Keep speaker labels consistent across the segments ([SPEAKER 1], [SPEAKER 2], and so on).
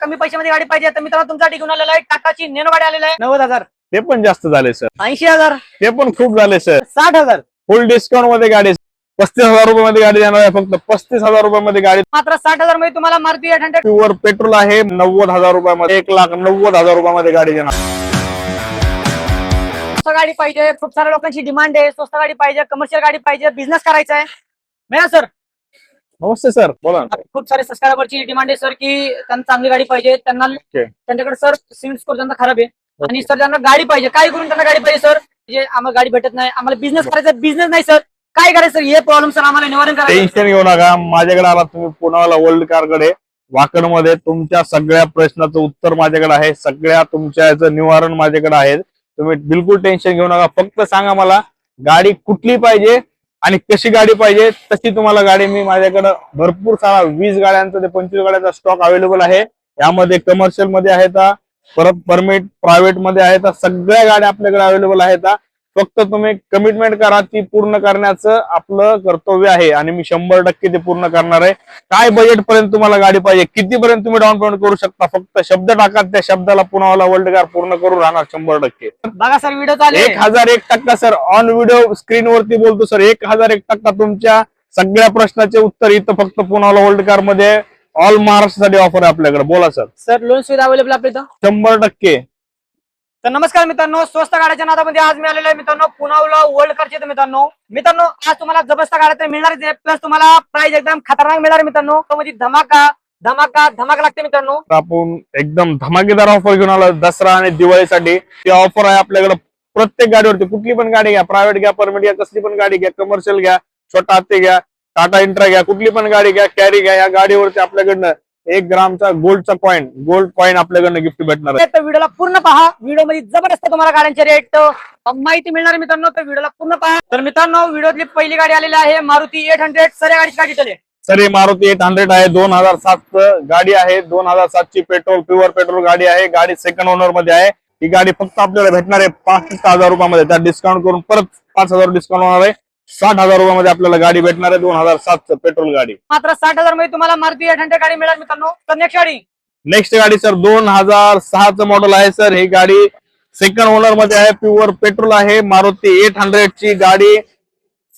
[SPEAKER 1] कमी पैशामध्ये गाडी पाहिजे तर मित्रांनो तुमच्यासाठी घेऊन आलेला आहे. टाटाची नेनो गाडी आलेला आहे. नव्वद हजार.
[SPEAKER 2] ते पण जास्त झाले सर
[SPEAKER 1] ऐंशी हजार.
[SPEAKER 2] ते पण खूप झाले सर
[SPEAKER 1] साठ हजार.
[SPEAKER 2] फुल डिस्काउंटमध्ये गाडी पस्तीस हजार रुपये मध्ये गाडी देणार आहे. फक्त पस्तीस हजार रुपये मध्ये गाडी
[SPEAKER 1] मात्र साठ हजारमध्ये तुम्हाला Maruti eight hundred
[SPEAKER 2] pure petrol आहे. नव्वद हजार रुपयामध्ये एक लाख नव्वद हजार रुपयामध्ये गाडी देणार
[SPEAKER 1] स्वस्त गाडी पाहिजे. खूप साऱ्या लोकांची डिमांड आहे. स्वस्त गाडी पाहिजे. कमर्शियल गाडी पाहिजे. बिझनेस करायचा आहे. मिळा सर
[SPEAKER 2] नमस्ते सर बोला ना.
[SPEAKER 1] खूप सारे सबस्क्रायबरची डिमांड आहे सर की त्यांना चांगली गाडी पाहिजे त्यांना त्यांच्याकडे सर सिव्हिल स्कोर त्यांना खराब आहे. आणि सर त्यांना गाडी पाहिजे. काय करून त्यांना गाडी पाहिजे सर म्हणजे आम्हाला गाडी भेटत नाही आम्हाला बिझनेस करायचा बिझनेस नाही सर काय करायचं सर हे प्रॉब्लेम सर आम्हाला निवारण करायचं.
[SPEAKER 2] टेन्शन घेऊ नका. माझ्याकडे आला तुम्ही पुण्याला वर्ल्ड कारकडे वाकडमध्ये तुमच्या सगळ्या प्रश्नाचं उत्तर माझ्याकडे आहे. सगळ्या तुमच्या याचं निवारण माझ्याकडे आहे. तुम्ही बिलकुल टेन्शन घेऊ नका. फक्त सांगा मला गाडी कुठली पाहिजे? आणि कशी गाडी पाहिजे तशी तुम्हाला गाडी मी माझ्याकडे भरपूर सारा वीस गाड्यांचा ते पंचवीस गाड्यांचा स्टॉक अवेलेबल आहे. यामध्ये कमर्शियलमध्ये आहेत परत परमिट प्रायव्हेटमध्ये आहेत सगळ्या गाड्या आपल्याकडे अवेलेबल आहेत फक्त तुम्ही कमिटमेंट करा ती पूर्ण करण्याचं आपलं कर्तव्य आहे. आणि मी शंभर टक्के ते पूर्ण करणार आहे. काय बजेट पर्यंत तुम्हाला गाडी पाहिजे कितीपर्यंत तुम्ही डाऊन पेमेंट करू शकता? फक्त शब्द टाका त्या शब्दाला पुन्हा वर्ल्ड कार पूर्ण करून राहणार शंभर टक्के.
[SPEAKER 1] बघा सर व्हिडिओ
[SPEAKER 2] एक हजार एक टक्का सर ऑन व्हिडिओ स्क्रीन वरती बोलतो सर. एक हजार एक टक्का तुमच्या सगळ्या प्रश्नाचे उत्तर इथं फक्त पुन्हा वर्ल्ड कारमध्ये ऑल महाराष्ट्रासाठी ऑफर आहे आपल्याकडे. बोला सर.
[SPEAKER 1] सर लोन सुविधा अवेलेबल आपल्या
[SPEAKER 2] शंभर टक्के.
[SPEAKER 1] तर नमस्कार मित्रांनो स्वस्त गाड्याच्या नादामध्ये आज मी आलेलो आहे मित्रांनो पुनावला वर्ल्ड कारचे तर मित्रांनो. मित्रांनो आज तुम्हाला जबरदस्त गाड्या तर मिळणारच आहे प्लस तुम्हाला प्राइस एकदम खतरनाक मिळणार आहे मित्रांनो. म्हणजे धमाका धमाका धमाका लागते मित्रांनो.
[SPEAKER 2] आपण एकदम धमाकेदार ऑफर घेऊन आलो दसरा आणि दिवाळीसाठी. ती ऑफर आहे आपल्याकडे. प्रत्येक गाडीवरती कुठली पण गाडी घ्या. प्रायव्हेट घ्या परमिट घ्या कसली पण गाडी घ्या. कमर्शियल घ्या छोटा हत्ती घ्या टाटा इंट्रा घ्या कुठली पण गाडी घ्या कॅरी घ्या. या गाडीवरती आपल्याकडनं एक ग्रामचा गोल्डचा कॉईन गोल्ड कॉईन आपल्याकडनं गिफ्ट भेटणार आहे.
[SPEAKER 1] तर व्हिडिओला पूर्ण पहा. व्हिडिओमध्ये जबरदस्त तुम्हाला गाड्यांचे रेट माहिती मिळणार मित्रांनो तर व्हिडिओला पूर्ण पहा. तर मित्रांनो व्हिडिओतली पहिली गाडी आलेली आहे मारुती एट हंड्रेड सर गाडीची गाडी चले
[SPEAKER 2] सर ही मारुती एट हंड्रेड आहे दोन हजार सात गाडी आहे. दोन हजार सातची पेट्रोल प्युअर पेट्रोल गाडी आहे. गाडी सेकंड ओनरमध्ये आहे. ही गाडी फक्त आपल्याला भेटणार आहे पाच हजार रुपयामध्ये. त्यात डिस्काउंट करून परत पाच हजार डिस्काउंट होणार आहे. साठ हजार रुपयामध्ये आपल्याला गाडी भेटणार आहे दोन हजार सातचं पेट्रोल गाडी.
[SPEAKER 1] मात्र साठ हजारमध्ये तुम्हाला मारुती एट हंड्रेड गाडी मिळणार मित्रांनो. तर नेक्स्ट गाडी.
[SPEAKER 2] नेक्स्ट गाडी सर दोन हजार सहाचं मॉडेल आहे सर ही गाडी सेकंड ओनरमध्ये आहे प्युअर पेट्रोल आहे. मारुती एट हंड्रेड ची गाडी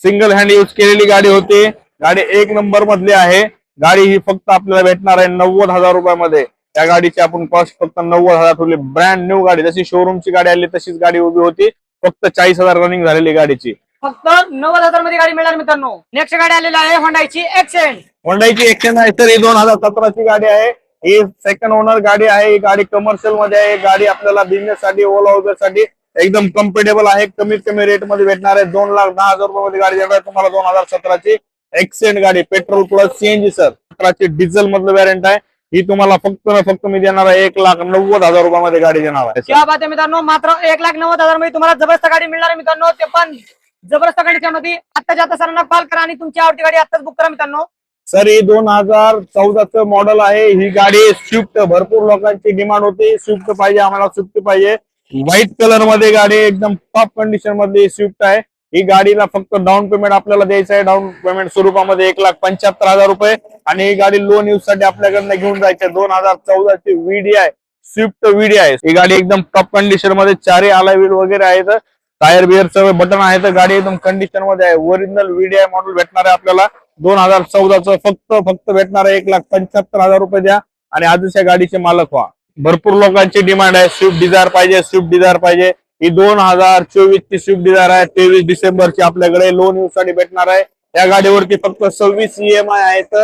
[SPEAKER 2] सिंगल हँड यूज केलेली गाडी होती. गाडी एक नंबर मधली आहे. गाडी ही फक्त आपल्याला भेटणार आहे नव्वद हजार रुपयामध्ये. त्या गाडीची आपण कॉस्ट फक्त नव्वद हजार ठेवली. ब्रँड न्यू गाडी. जशी शोरूमची गाडी आली तशीच गाडी उभी होती. फक्त चाळीस हजार रनिंग झालेली गाडीची.
[SPEAKER 1] फक्त नव्वद हजारमध्ये गाडी मिळणार मित्रांनो. नेक्स्ट गाडी आलेली आहे होंडाची एक्सेंट
[SPEAKER 2] होंडाईची एक्शन आहे तर ही दोन हजार सतराची गाडी आहे. ही सेकंड ओनर गाडी आहे ही गाडी कमर्शियलमध्ये आहे. गाडी आपल्याला बिझनेस साठी ओला उबरसाठी एकदम कम्फर्टेबल आहे. कमीत कमी रेटमध्ये भेटणार आहे. दोन लाख दहा हजार रुपये मध्ये गाडी देणार आहे तुम्हाला दोन हजार सतराची एक्सेंट गाडी. पेट्रोल प्लस सीएनजी सर सतराची डिझेल मधलं व्हॅरियंट आहे. ही तुम्हाला फक्त न फक्त मी देणार आहे एक लाख नव्वद हजार रुपयामध्ये गाडी देणार आहे
[SPEAKER 1] मित्रांनो मात्र एक लाख नव्वद हजारमध्ये तुम्हाला जबरदस्त गाडी मिळणार आहे मित्रांनो. ते पण जबरदस्त कंडिशनमध्ये आत्ताच्या आता सरांना कॉल करा आणि तुमची आवडती गाडी आताच बुक करा मित्रांनो.
[SPEAKER 2] सर ही दोन हजार चौदाचं मॉडेल आहे. ही गाडी स्विफ्ट भरपूर लोकांची डिमांड होती. स्विफ्ट पाहिजे आम्हाला स्विफ्ट पाहिजे. व्हाईट कलरमध्ये गाडी एकदम टॉप कंडिशनमध्ये स्विफ्ट आहे. ही गाडीला फक्त डाऊन पेमेंट आपल्याला द्यायचं आहे. डाऊन पेमेंट स्वरूपामध्ये एक लाख पंच्याहत्तर हजार रुपये. आणि ही गाडी लोन यूजसाठी आपल्याकडनं घेऊन जायची दोन हजार चौदाची व्हीडी आहे स्विफ्ट व्हीडी आहे ही गाडी एकदम टॉप कंडिशनमध्ये चारही आला व्हील वगैरे आहेत. टायर बिअर सर्व बटन तर गाडी एकदम कंडिशनमध्ये आहे. ओरिजिनल व्हीडीआय मॉडेल भेटणार आहे आपल्याला. दोन हजार चौदाचं फक्त फक्त भेटणार आहे एक लाख पंच्याहत्तर हजार रुपये द्या आणि आजच या गाडीचे मालक व्हा. भरपूर लोकांची डिमांड आहे. स्विफ्ट डिझायर पाहिजे स्विफ्ट डिझायर पाहिजे. ही दोन हजार चोवीस ची स्विफ्ट डिझायर आहे. तेवीस डिसेंबरची आपल्याकडे लोन यूजसाठी भेटणार आहे. या गाडीवरती फक्त सव्वीस ईएमआय आहेत.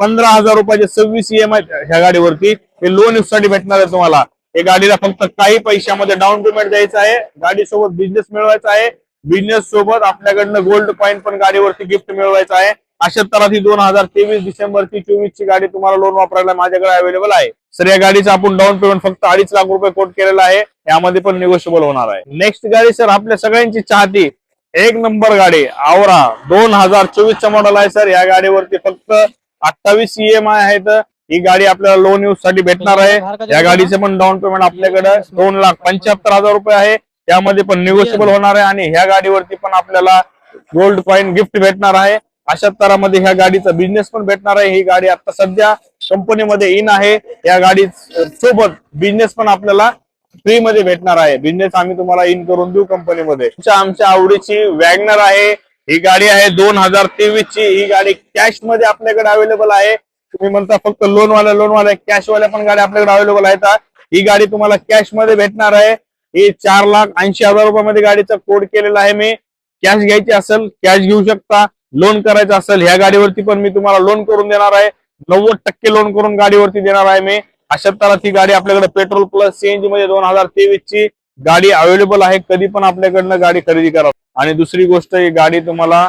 [SPEAKER 2] पंधरा हजार रुपयाचे सव्वीस ईएमआय ह्या गाडीवरती हे लोन यूजसाठी भेटणार आहे तुम्हाला. हे गाडीला फक्त काही पैशामध्ये डाऊन पेमेंट द्यायचं आहे. गाडी सोबत बिझनेस मिळवायचा आहे. बिझनेस सोबत आपल्याकडनं गोल्ड पॉईंट पण गाडीवरती गिफ्ट मिळवायचं आहे. अशा तऱ्हा ही दोन हजार तेवीस डिसेंबरची चोवीस ची गाडी तुम्हाला लोन वापरायला माझ्याकडे अवेलेबल आहे. सर या गाडीचं आपण डाऊन पेमेंट फक्त अडीच लाख रुपये कोट केलेला आहे. यामध्ये पण निगोशिएबल होणार आहे. नेक्स्ट गाडी सर आपल्या सगळ्यांची चाहती. एक नंबर गाडी आवरा. दोन हजार चोवीसचा मॉडेल आहे सर. या गाडीवरती फक्त अठ्ठावीस ईएमआय आहेत. ही गाडी आपल्याला लोन यूजसाठी भेटणार आहे. या गाडीचे पण डाऊन पेमेंट आपल्याकडे दोन लाख पंच्याहत्तर हजार रुपये आहे. त्यामध्ये पण निगोशिएबल होणार आहे आणि ह्या गाडीवरती पण आपल्याला गोल्ड कॉईन गिफ्ट भेटणार आहे. अशा तऱ्हामध्ये ह्या गाडीचा बिझनेस पण भेटणार आहे. ही गाडी आता सध्या कंपनीमध्ये इन आहे. या गाडी सोबत बिझनेस पण आपल्याला फ्री मध्ये भेटणार आहे. बिझनेस आम्ही तुम्हाला इन करून देऊ कंपनीमध्ये तुमच्या आमच्या आवडीची वॅगनर आहे. ही गाडी आहे दोन हजार तेवीस ची ही गाडी कॅशमध्ये आपल्याकडे अवेलेबल आहे. तुम्ही म्हणता फक्त लोनवाल्या लोनवाल्या लोन कॅश पण गाडी आपल्याकडे अवेलेबल आहेत ही. गाडी तुम्हाला कॅशमध्ये भेटणार आहे. ही चार लाख ऐंशी हजार रुपयामध्ये गाडीचा कोड केलेला आहे मी. कॅश घ्यायची असेल कॅश घेऊ शकता. लोन करायचं असेल ह्या गाडीवरती पण मी तुम्हाला लोन करून देणार आहे. नव्वद टक्के लोन करून गाडीवरती देणार आहे मी. अशा तर ती गाडी आपल्याकडे पेट्रोल प्लस सीएनजी मध्ये दोन हजार तेवीस ची गाडी अवेलेबल आहे. कधी पण आपल्याकडनं गाडी खरेदी करा. आणि दुसरी गोष्ट ही गाडी तुम्हाला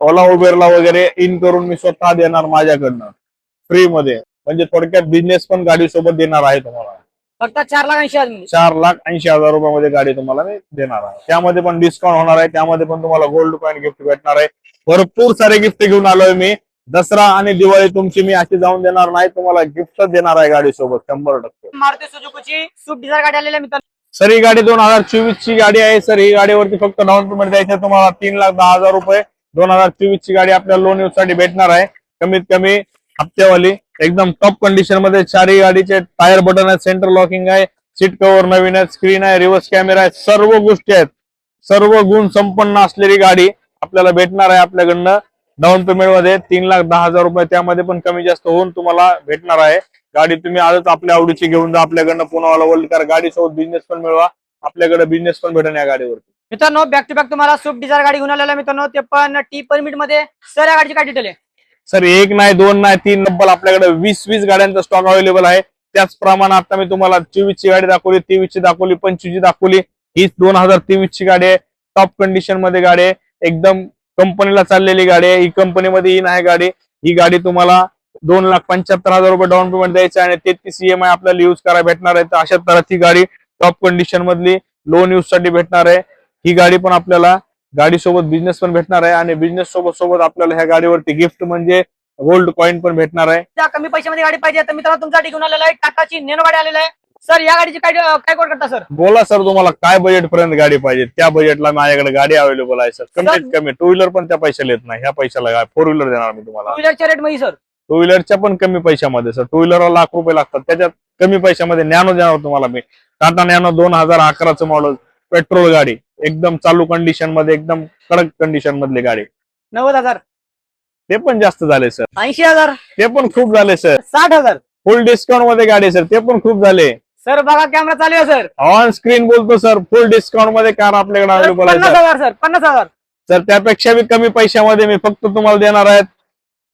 [SPEAKER 2] ओला उबेरला वगैरे इन करून मी स्वतः देणार माझ्याकडनं. फ्री मध्ये म्हणजे थोडक्यात बिझनेस पण गाडी सोबत देणार आहे तुम्हाला.
[SPEAKER 1] फक्त चार लाख ऐंशी हजार
[SPEAKER 2] चार लाख ऐंशी हजार रुपयामध्ये गाडी तुम्हाला मी देणार आहे. त्यामध्ये पण डिस्काउंट होणार आहे. त्यामध्ये पण तुम्हाला गोल्ड कॉईन गिफ्ट भेटणार आहे. भरपूर सारे गिफ्ट घेऊन आलोय मी. दसरा आणि दिवाळी तुमची मी अशी जाऊन देणार नाही. तुम्हाला गिफ्ट देणार आहे गाडी सोबत शंभर टक्के.
[SPEAKER 1] मारुती सुजुकीची स्विफ्ट डिझायर गाडी आलेली मित्रांनो.
[SPEAKER 2] सर ही गाडी दोन हजार चोवीस ची गाडी आहे. सर ही गाडीवरती फक्त डाऊन पेमेंट द्यायचं तुम्हाला तीन लाख दहा हजार रुपये दोन हजार चोवीस ची गाडी आपल्या लोन यूजसाठी भेटणार आहे. कमीत कमी हप्त्यावाली एकदम टॉप कंडिशनमध्ये चारही गाडीचे टायर बटन आहे सेंटर लॉकिंग आहे सीट कव्हर नवीन आहे स्क्रीन आहे रिव्हर्स कॅमेरा आहे सर्व गोष्टी आहेत. सर्व गुण संपन्न असलेली गाडी आपल्याला भेटणार आहे आपल्याकडनं. डाऊन पेमेंटमध्ये तीन लाख दहा हजार रुपये त्यामध्ये पण कमी जास्त होऊन तुम्हाला भेटणार आहे. गाडी तुम्ही आजच आपल्या आवडीची घेऊन जा आपल्याकडनं पुन्हा वर्ल्ड कार गाडी सोबत बिझनेस पण मिळवा. आपल्याकडे बिझनेस पण भेटेल या गाडीवरती.
[SPEAKER 1] मित्रांनो बॅक टू बॅक तुम्हाला स्विफ्ट डिझायर गाडी घेऊन आलेला मित्रांनो. ते पण टी परमिटमध्ये सर या गाडीची काय डिटेल आहे?
[SPEAKER 2] सर एक नाही दोन नाही तीन नंबर आपल्याकडे वीस वीस गाड्यांचा स्टॉक अवेलेबल आहे. त्याचप्रमाणे आता मी तुम्हाला चोवीस ची गाडी दाखवली तेवीस ची दाखवली पंचवीस ची दाखवली. हीच दोन हजार तेवीस ची गाडी आहे. टॉप कंडिशनमध्ये गाडी आहे. एकदम कंपनीला चाललेली गाडी आहे. ही कंपनीमध्ये इन आहे गाडी. ही गाडी तुम्हाला दोन लाख पंच्याहत्तर हजार रुपये डाऊन पेमेंट द्यायचं आहे आणि तेहतीस ई एम आय आपल्याला युज करायला भेटणार आहे. तर अशा तऱ्हेची गाडी टॉप कंडिशन मधली लोन युजसाठी भेटणार आहे. ही गाडी पण आपल्याला गाडी सोबत बिझनेस पण भेटणार आहे आणि बिझनेस सोबत सोबत आपल्याला ह्या गाडीवरती गिफ्ट म्हणजे गोल्ड कॉईन पण भेटणार आहे.
[SPEAKER 1] त्या कमी पैशामध्ये गाडी पाहिजे तर मित्रांनो तुमच्यासाठी घेऊन आलेला आहे टाटाची नेनो गाडी आलेला आहे. सर या गाडीची काय काय कोड करता सर?
[SPEAKER 2] बोला सर तुम्हाला काय बजेट पर्यंत गाडी पाहिजे? त्या बजेटला माझ्याकडे गाडी अवेलेबल आहे सर. कमीत कमी टू व्हीलर पण त्या पैशाला येत नाही. ह्या पैशाला फोर व्हीलर देणार मी तुम्हाला?
[SPEAKER 1] टू व्हीलरच्या रेटमध्ये सर.
[SPEAKER 2] टू व्हीलरच्या पण कमी पैशामध्ये सर. टू व्हीलरला लाख रुपये लागतात. त्याच्यात कमी पैशामध्ये नॅनो देणार तुम्हाला मी. टाटा नॅनो दोन हजार अकराचं मॉडेल पेट्रोल गाडी. एकदम चालू कंडिशनमध्ये एकदम कडक कंडिशन मधली गाडी.
[SPEAKER 1] नव्वद हजार.
[SPEAKER 2] ते पण जास्त झाले सर
[SPEAKER 1] ऐंशी हजार.
[SPEAKER 2] ते पण खूप झाले सर
[SPEAKER 1] साठ हजार.
[SPEAKER 2] फुल डिस्काउंटमध्ये गाडी सर ते पण खूप झाले.
[SPEAKER 1] सर बघा कॅमेरा चालू आहे सर
[SPEAKER 2] ऑन स्क्रीन बोलतो सर फुल डिस्काउंटमध्ये कार आपल्याकडे अवेलेबल आहे
[SPEAKER 1] पन्नास
[SPEAKER 2] सर
[SPEAKER 1] हजार सर पन्नास हजार.
[SPEAKER 2] तर त्यापेक्षा बी कमी पैशामध्ये मी फक्त तुम्हाला देणार आहेत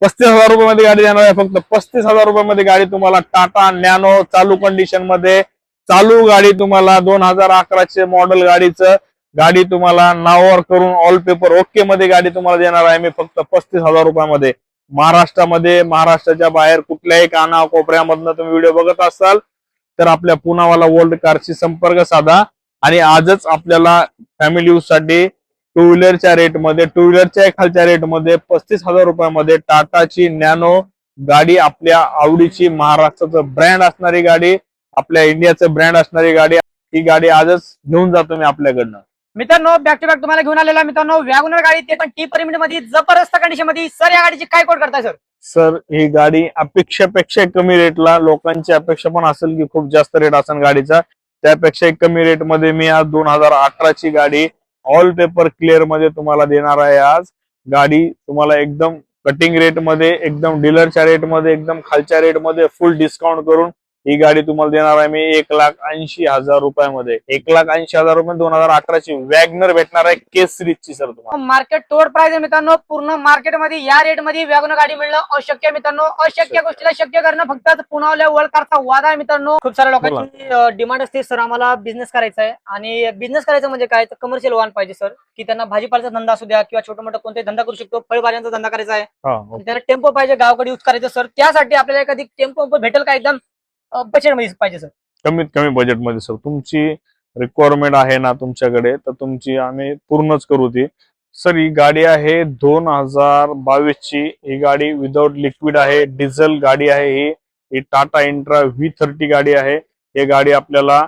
[SPEAKER 2] पस्तीस हजार रुपयामध्ये गाडी देणार आहे फक्त पस्तीस हजार रुपयामध्ये गाडी तुम्हाला टाटा नॅनो चालू कंडिशनमध्ये चालू गाडी तुम्हाला दोन हजार अकराचे मॉडेल गाडीचं. गाडी तुम्हाला नावावर करून ऑल पेपर ओके मध्ये गाडी तुम्हाला देणार आहे. मी फक्त पस्तीस हजार रुपयामध्ये. महाराष्ट्रामध्ये महाराष्ट्राच्या बाहेर कुठल्याही काना कोपऱ्यामधनं तुम्ही व्हिडिओ बघत असाल तर आपल्या पुनावाला वर्ल्ड कारशी संपर्क साधा. आणि आजच आपल्याला फॅमिली यूजसाठी टू व्हीलरच्या रेटमध्ये टू व्हीलरच्या खालच्या रेटमध्ये पस्तीस हजार रुपयामध्ये टाटाची नॅनो गाडी आपल्या आवडीची महाराष्ट्राचं ब्रँड असणारी गाडी आपल्या इंडियाचं ब्रँड असणारी गाडी ही गाडी आजच घेऊन जातो मी आपल्याकडनं.
[SPEAKER 1] मित्रांनो बॅक टू बॅक तुम्हाला घेऊन आलेला मित्रांनो. वॅगनर गाडी ते पण टी परमिटमध्ये जबरदस्त कंडिशनमध्ये सर या गाडीची काय कोड करताय सर?
[SPEAKER 2] सर ही गाडी अपेक्षापेक्षा कमी रेटला लोकांची अपेक्षा पण असेल की खूप जास्त रेट असेल गाडीचा. त्यापेक्षा कमी रेटमध्ये मी आज दोन हजार अठराची गाडी ऑल पेपर क्लिअरमध्ये तुम्हाला देणार आहे आज. गाडी तुम्हाला एकदम कटिंग रेटमध्ये एकदम डीलरच्या रेटमध्ये एकदम खालच्या रेटमध्ये फुल डिस्काउंट करून ही गाडी तुम्हाला देणार आहे मी एक लाख ऐंशी हजार रुपयामध्ये. एक लाख ऐंशी हजार रुपये दोन हजार अठराची वॅगनर भेटणार आहे केस सिरीजची सर तुम्हाला.
[SPEAKER 1] मार्केट तोड प्राइस आहे मित्रांनो. पूर्ण मार्केटमध्ये या रेटमध्ये वॅगनर गाडी मिळणं अशक्य आहे मित्रांनो. अशक्य गोष्टीला शक्य करणं फक्त पुण्यावल्या वळकारचा वाद आहे मित्रांनो. खूप साऱ्या लोकांची डिमांड असते सर आम्हाला बिझनेस करायचा आहे. आणि बिझनेस करायचं म्हणजे काय? तर कमर्शियल वाहन पाहिजे सर. की त्यांना भाजीपाल्याचा धंदा असू द्या किंवा छोटा मोठा कोणताही धंदा करू शकतो. फळभाज्यांचा धंदा करायचा आहे.
[SPEAKER 2] हा
[SPEAKER 1] त्यांना टेम्पो पाहिजे गावाकडे युज करायचं सर. त्यासाठी आपल्याला एखादी टेम्पो भेटेल का एकदम? बजेटमध्ये पाहिजे सर
[SPEAKER 2] कमीत कमी बजेटमध्ये सर तुमची रिक्वायरमेंट आहे ना तुमच्याकडे तर तुमची आम्ही पूर्णच करू ती. सर ही गाडी आहे दोन हजार बावीस ची ही गाडी विदाउट लिक्विड आहे. डिझेल गाडी आहे ही. ही टाटा इंट्रा व्ही थर्टी गाडी आहे. ही गाडी आपल्याला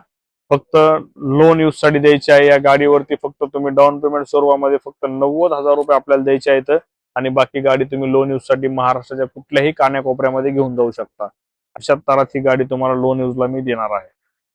[SPEAKER 2] फक्त लोन यूजसाठी द्यायची आहे. या गाडीवरती फक्त तुम्ही डाऊन पेमेंट स्वरूपामध्ये फक्त नव्वद हजार रुपये आपल्याला द्यायचे आहेत. आणि बाकी गाडी तुम्ही लोन यूजसाठी महाराष्ट्राच्या कुठल्याही कान्याकोपऱ्यामध्ये घेऊन जाऊ शकता. अशा तराची गाडी तुम्हाला लोन यूजला मी देणार आहे.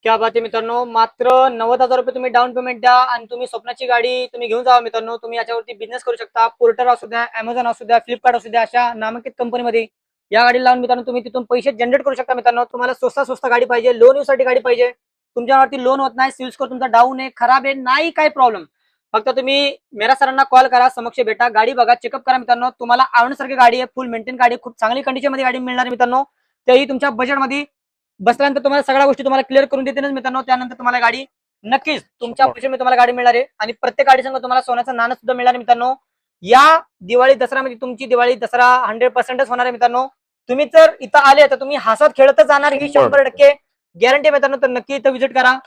[SPEAKER 1] क्या बात आहे मित्रांनो मात्र नव्वद हजार रुपये तुम्ही डाऊन पेमेंट द्या आणि तुम्ही स्वप्नाची गाडी तुम्ही घेऊन जावा मित्रांनो. तुम्ही याच्यावरती बिझनेस करू शकता पोर्टर असू द्या अमेझॉन असू द्या फ्लिपकार्ट असू द्या अशा नामांकित कंपनीमध्ये या गाडी लावून मित्रांनो तुम्ही तिथून पैसे जनरेट करू शकता मित्रांनो. तुम्हाला स्वस्त स्वस्त गाडी पाहिजे लोन यूसाठी गाडी पाहिजे. तुमच्यावरती लोन होत नाही सिल्स तुमचा डाऊन आहे खराब आहे नाही काय प्रॉब्लेम फक्त तुम्ही मेरा सरांना कॉल करा समक्ष भेटा गाडी बघा चेकअप करा मित्रांनो. तुम्हाला आवडण्यासारखी गाडी आहे फुल मेंटेन गाडी खूप चांगली कंडिशनमध्ये गाडी मिळणार मित्रांनो. तेही तुमच्या बजेटमध्ये बसल्यानंतर तुम्हाला सगळ्या गोष्टी तुम्हाला क्लिअर करून देते मित्रांनो. त्यानंतर तुम्हाला गाडी नक्कीच तुमच्या
[SPEAKER 2] हो.
[SPEAKER 1] पैशामध्ये तुम्हाला गाडी मिळणार आहे. आणि प्रत्येक गाडी संग तुम्हाला सोन्याचं नाणं सुद्धा मिळणार आहे मित्रांनो. या दिवाळी दसऱ्यामध्ये तुमची दिवाळी दसरा हंड्रेड पर्सेंटच होणार आहे मित्रांनो. तुम्ही जर इथं आले तर तुम्ही हसत खेळतच जाणार ही शंभर टक्के. गॅरंटी मित्रांनो तर नक्की इथं व्हिजिट करा.